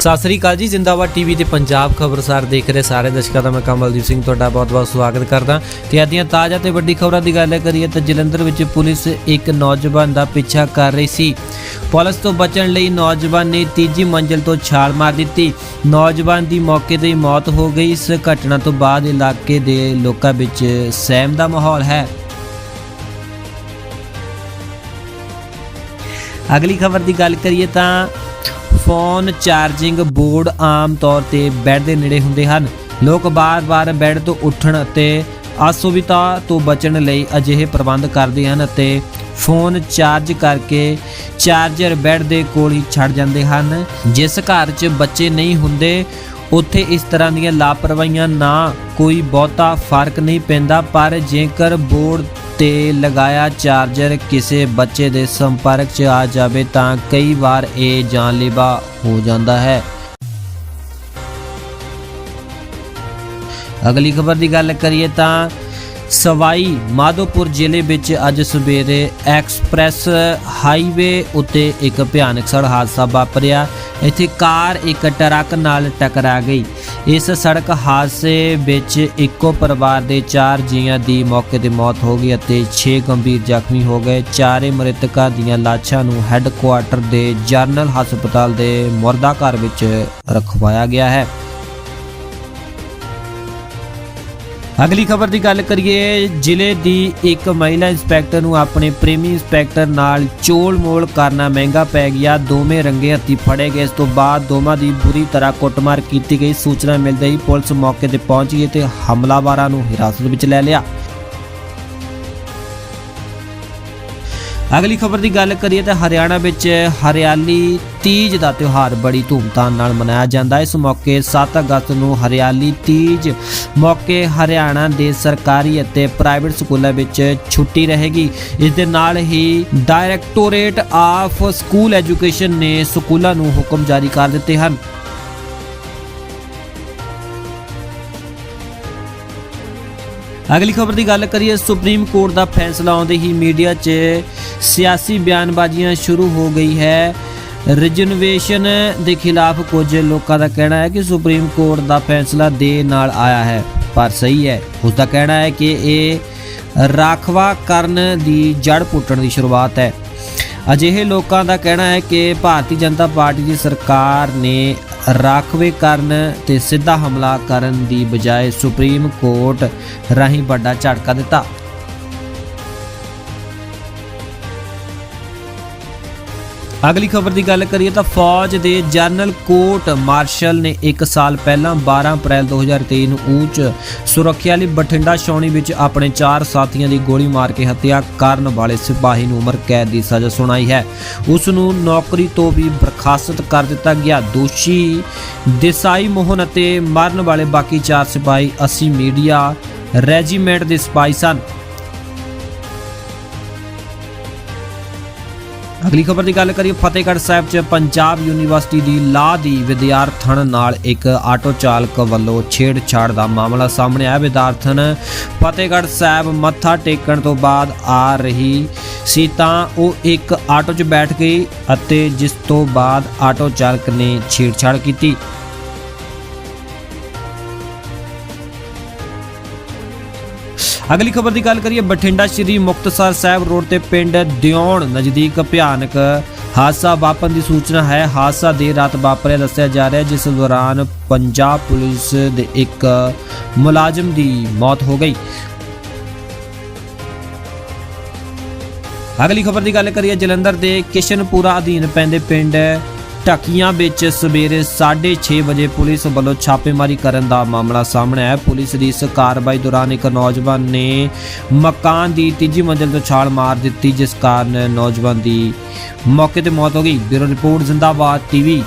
ਸਤਿ ਸ੍ਰੀ ਅਕਾਲ ਜੀ, ਜ਼ਿੰਦਾਬਾਦ ਟੀਵੀ ਤੇ ਪੰਜਾਬ ਖਬਰਸਾਰ ਦੇਖ ਰਹੇ ਸਾਰੇ ਦਰਸ਼ਕਾਂ ਦਾ ਮੈਂ ਕਮਲਦੀਪ ਸਿੰਘ ਤੁਹਾਡਾ ਬਹੁਤ-ਬਹੁਤ ਸਵਾਗਤ ਕਰਦਾ। ਤੇ ਅੱਜ ਦੀਆਂ ਤਾਜ਼ਾ ਤੇ ਵੱਡੀ ਖਬਰਾਂ ਦੀ ਗੱਲ ਕਰੀਏ ਤਾਂ ਜਲੰਧਰ ਵਿੱਚ ਪੁਲਿਸ ਇੱਕ ਨੌਜਵਾਨ ਦਾ ਪਿੱਛਾ ਕਰ ਰਹੀ ਸੀ। ਪੁਲਿਸ ਤੋਂ ਬਚਣ ਲਈ ਨੌਜਵਾਨ ਨੇ ਤੀਜੀ ਮੰਜ਼ਲ ਤੋਂ ਛਾਲ ਮਾਰ ਦਿੱਤੀ। ਨੌਜਵਾਨ ਦੀ ਮੌਕੇ ਤੇ ਹੀ ਮੌਤ ਹੋ ਗਈ। ਇਸ ਘਟਨਾ ਤੋਂ ਬਾਅਦ ਇਲਾਕੇ ਦੇ ਲੋਕਾਂ ਵਿੱਚ ਸਹਿਮ ਦਾ ਮਾਹੌਲ ਹੈ। ਅਗਲੀ ਖਬਰ ਦੀ ਗੱਲ ਕਰੀਏ ਤਾਂ ਫੋਨ ਚਾਰਜਿੰਗ ਬੋਰਡ ਆਮ ਤੌਰ ਤੇ ਬੈੱਡ ਦੇ ਨੇੜੇ ਹੁੰਦੇ ਹਨ। ਲੋਕ ਬਾਰ-ਬਾਰ ਬੈੱਡ ਤੋਂ ਉੱਠਣ ਅਤੇ ਅਸੁਵਿਧਾ ਤੋਂ ਬਚਣ ਲਈ ਅਜਿਹੇ ਪ੍ਰਬੰਧ ਕਰਦੇ ਹਨ ਅਤੇ ਫੋਨ ਚਾਰਜ ਕਰਕੇ ਚਾਰਜਰ ਬੈੱਡ ਦੇ ਕੋਲ ਹੀ ਛੱਡ ਜਾਂਦੇ ਹਨ। ਜਿਸ ਘਰ 'ਚ ਬੱਚੇ ਨਹੀਂ ਹੁੰਦੇ, ਉੱਥੇ ਇਸ ਤਰ੍ਹਾਂ ਦੀਆਂ ਲਾਪਰਵਾਹੀਆਂ ਨਾ ਕੋਈ ਬਹੁਤਾ ਫ਼ਰਕ ਨਹੀਂ ਪੈਂਦਾ, ਪਰ ਜੇਕਰ ਬੋਰਡ ਤੇ ਲਗਾਇਆ ਚਾਰਜਰ ਕਿਸੇ ਬੱਚੇ ਦੇ ਸੰਪਰਕ 'ਚ ਆ ਜਾਵੇ ਤਾਂ ਕਈ ਵਾਰ ਇਹ ਜਾਨਲੇਵਾ ਹੋ ਜਾਂਦਾ ਹੈ। ਅਗਲੀ ਖਬਰ ਦੀ ਗੱਲ ਕਰੀਏ ਤਾਂ ਸਵਾਈ ਮਾਧੋਪੁਰ ਜ਼ਿਲ੍ਹੇ ਵਿੱਚ ਅੱਜ ਸਵੇਰੇ ਐਕਸਪ੍ਰੈਸ ਹਾਈਵੇ ਉੱਤੇ ਇੱਕ ਭਿਆਨਕ ਸੜਕ ਹਾਦਸਾ ਵਾਪਰਿਆ। ਇੱਥੇ ਕਾਰ ਇੱਕ ਟਰੱਕ ਨਾਲ ਟਕਰਾ ਗਈ। ਇਸ ਸੜਕ ਹਾਦਸੇ ਵਿੱਚ ਇੱਕੋ ਪਰਿਵਾਰ ਦੇ 4 ਜੀਆਂ ਦੀ ਮੌਕੇ ਤੇ ਮੌਤ ਹੋ ਗਈ ਅਤੇ 6 ਗੰਭੀਰ ਜ਼ਖਮੀ ਹੋ ਗਏ। ਚਾਰੇ ਮ੍ਰਿਤਕਾਂ ਦੀਆਂ ਲਾਸ਼ਾਂ ਨੂੰ ਹੈੱਡਕੁਆਰਟਰ ਦੇ ਜਨਰਲ ਹਸਪਤਾਲ ਦੇ ਮੁਰਦਾ ਘਰ ਵਿੱਚ ਰਖਵਾਇਆ ਗਿਆ ਹੈ। ਅਗਲੀ ਖਬਰ ਦੀ ਗੱਲ ਕਰੀਏ, ਜ਼ਿਲ੍ਹੇ ਦੀ ਇੱਕ ਮਹਿਲਾ ਇੰਸਪੈਕਟਰ ਨੂੰ ਆਪਣੇ ਪ੍ਰੇਮੀ ਇੰਸਪੈਕਟਰ ਨਾਲ ਚੋਲ-ਮੋਲ ਕਰਨਾ ਮਹਿੰਗਾ ਪੈ ਗਿਆ। ਦੋਵੇਂ ਰੰਗੇ ਹੱਥੀ ਫੜੇ ਗਏ। ਇਸ ਤੋਂ ਬਾਅਦ ਦੋਵਾਂ ਦੀ ਬੁਰੀ ਤਰ੍ਹਾਂ ਕੁੱਟਮਾਰ ਕੀਤੀ ਗਈ। ਸੂਚਨਾ ਮਿਲਦੇ ਹੀ ਪੁਲਿਸ ਮੌਕੇ ਤੇ ਪਹੁੰਚ ਗਈ ਤੇ ਹਮਲਾਵਰਾਂ ਨੂੰ ਹਿਰਾਸਤ ਵਿੱਚ ਲੈ ਲਿਆ। ਅਗਲੀ ਖਬਰ ਦੀ ਗੱਲ ਕਰੀਏ ਤਾਂ ਹਰਿਆਣਾ ਵਿੱਚ ਹਰਿਆਲੀ ਤੀਜ ਦਾ ਤਿਉਹਾਰ ਬੜੀ ਧੂਮਧਾਮ ਨਾਲ ਮਨਾਇਆ ਜਾਂਦਾ ਹੈ। ਇਸ ਮੌਕੇ 7 ਅਗਸਤ ਨੂੰ ਹਰਿਆਲੀ ਤੀਜ ਮੌਕੇ ਹਰਿਆਣਾ ਦੇ ਸਰਕਾਰੀ ਅਤੇ ਪ੍ਰਾਈਵੇਟ ਸਕੂਲਾਂ ਵਿੱਚ ਛੁੱਟੀ ਰਹੇਗੀ। ਇਸ ਦੇ ਨਾਲ ਹੀ ਡਾਇਰੈਕਟੋਰੇਟ ਆਫ ਸਕੂਲ ਐਜੂਕੇਸ਼ਨ ਨੇ ਸਕੂਲਾਂ ਨੂੰ ਹੁਕਮ ਜਾਰੀ ਕਰ ਦਿੱਤੇ ਹਨ। ਅਗਲੀ ਖਬਰ ਦੀ ਗੱਲ ਕਰੀਏ, ਸੁਪਰੀਮ ਕੋਰਟ ਦਾ ਫੈਸਲਾ ਆਉਂਦੇ ਹੀ ਮੀਡੀਆ 'ਚ ਸਿਆਸੀ ਬਿਆਨਬਾਜ਼ੀਆਂ ਸ਼ੁਰੂ ਹੋ ਗਈ ਹੈ। ਰਿਜਨਵੇਸ਼ਨ ਦੇ ਖਿਲਾਫ ਕੁਝ ਲੋਕਾਂ ਦਾ ਕਹਿਣਾ ਹੈ ਕਿ ਸੁਪਰੀਮ ਕੋਰਟ ਦਾ ਫੈਸਲਾ ਦੇ ਨਾਲ ਆਇਆ ਹੈ, ਪਰ ਸਹੀ ਹੈ। ਉਸ ਦਾ ਕਹਿਣਾ ਹੈ ਕਿ ਇਹ ਰਾਖਵਾ ਕਰਨ ਦੀ ਜੜ ਪੁੱਟਣ ਦੀ ਸ਼ੁਰੂਆਤ ਹੈ। ਅਜਿਹੇ ਲੋਕਾਂ ਦਾ ਕਹਿਣਾ ਹੈ ਕਿ ਭਾਰਤੀ ਜਨਤਾ ਪਾਰਟੀ ਦੀ ਸਰਕਾਰ ਨੇ ਰਾਖਵੇ ਕਰਨ ਤੇ ਸਿੱਧਾ ਹਮਲਾ ਕਰਨ ਦੀ ਬਜਾਏ ਸੁਪਰੀਮ ਕੋਰਟ ਰਾਹੀਂ ਵੱਡਾ ਝਟਕਾ ਦਿੱਤਾ। ਅਗਲੀ ਖਬਰ ਦੀ ਗੱਲ ਕਰੀਏ ਤਾਂ ਫੌਜ ਦੇ ਜਨਰਲ ਕੋਰਟ ਮਾਰਸ਼ਲ ਨੇ 1 ਸਾਲ ਪਹਿਲਾਂ 12 ਅਪ੍ਰੈਲ 2023 ਨੂੰ ਉੱਚ ਸੁਰੱਖਿਆ ਲਈ ਬਠਿੰਡਾ ਛਾਉਣੀ ਵਿੱਚ ਆਪਣੇ ਚਾਰ ਸਾਥੀਆਂ ਦੀ ਗੋਲੀ ਮਾਰ ਕੇ ਹੱਤਿਆ ਕਰਨ ਵਾਲੇ ਸਿਪਾਹੀ ਨੂੰ ਉਮਰ ਕੈਦ ਦੀ ਸਜ਼ਾ ਸੁਣਾਈ ਹੈ। ਉਸ ਨੂੰ ਨੌਕਰੀ ਤੋਂ ਵੀ ਬਰਖਾਸਤ ਕਰ ਦਿੱਤਾ ਗਿਆ। ਦੋਸ਼ੀ ਦੇਸਾਈ ਮੋਹਨ ਅਤੇ ਮਰਨ ਵਾਲੇ ਬਾਕੀ ਚਾਰ ਸਿਪਾਹੀ 80 ਮੀਡੀਆ ਰੈਜੀਮੈਂਟ ਦੇ ਸਿਪਾਹੀ ਸਨ। ਅਗਲੀ ਖਬਰ ਦੀ ਗੱਲ ਕਰੀਏ, ਫਤਿਹਗੜ੍ਹ ਸਾਹਿਬ 'ਚ ਪੰਜਾਬ ਯੂਨੀਵਰਸਿਟੀ ਦੀ ਲਾਅ ਦੀ ਵਿਦਿਆਰਥਣ ਨਾਲ ਇੱਕ ਆਟੋ ਚਾਲਕ ਵੱਲੋਂ ਛੇੜਛਾੜ ਦਾ ਮਾਮਲਾ ਸਾਹਮਣੇ ਆਇਆ। ਵਿਦਿਆਰਥਣ ਫਤਿਹਗੜ੍ਹ ਸਾਹਿਬ ਮੱਥਾ ਟੇਕਣ ਤੋਂ ਬਾਅਦ ਆ ਰਹੀ ਸੀ ਤਾਂ ਉਹ ਇੱਕ ਆਟੋ 'ਚ ਬੈਠ ਗਈ ਅਤੇ ਜਿਸ ਤੋਂ ਬਾਅਦ ਆਟੋ ਚਾਲਕ ਨੇ ਛੇੜਛਾੜ ਕੀਤੀ। ਅਗਲੀ ਖਬਰ ਦੀ ਗੱਲ ਕਰੀਏ, ਬਠਿੰਡਾ ਸ਼੍ਰੀ ਮੁਕਤਸਰ ਸਾਹਿਬ ਰੋਡ ਤੇ ਪਿੰਡ ਦਿਉਣ ਨਜ਼ਦੀਕ ਭਿਆਨਕ ਹਾਦਸਾ ਵਾਪਰਨ ਦੀ ਸੂਚਨਾ ਹੈ। ਹਾਦਸਾ ਦੇਰ ਰਾਤ ਵਾਪਰਿਆ, ਦੱਸਿਆ ਜਾ ਰਿਹਾ ਜਿਸ ਦੌਰਾਨ ਪੰਜਾਬ ਪੁਲਿਸ ਦੇ ਇੱਕ ਮੁਲਾਜ਼ਮ ਦੀ ਮੌਤ ਹੋ ਗਈ। ਅਗਲੀ ਖਬਰ ਦੀ ਗੱਲ ਕਰੀਏ, ਜਲੰਧਰ ਦੇ ਕਿਸ਼ਨਪੁਰਾ ਅਧੀਨ ਪੈਂਦੇ ਪਿੰਡ ਢਕੀਆਂ ਵਿੱਚ ਸਵੇਰੇ 6:30 ਵਜੇ ਪੁਲਿਸ ਵੱਲੋਂ ਛਾਪੇਮਾਰੀ ਕਰਨ ਦਾ ਮਾਮਲਾ ਸਾਹਮਣੇ ਆਇਆ। ਪੁਲਿਸ ਦੀ ਇਸ ਕਾਰਵਾਈ ਦੌਰਾਨ ਇੱਕ ਨੌਜਵਾਨ ਨੇ ਮਕਾਨ ਦੀ ਤੀਜੀ ਮੰਜ਼ਲ ਤੋਂ ਛਾਲ ਮਾਰ ਦਿੱਤੀ, ਜਿਸ ਕਾਰਨ ਨੌਜਵਾਨ ਦੀ ਮੌਕੇ ਤੇ ਮੌਤ ਹੋ ਗਈ। Bureau report, Zindabad TV.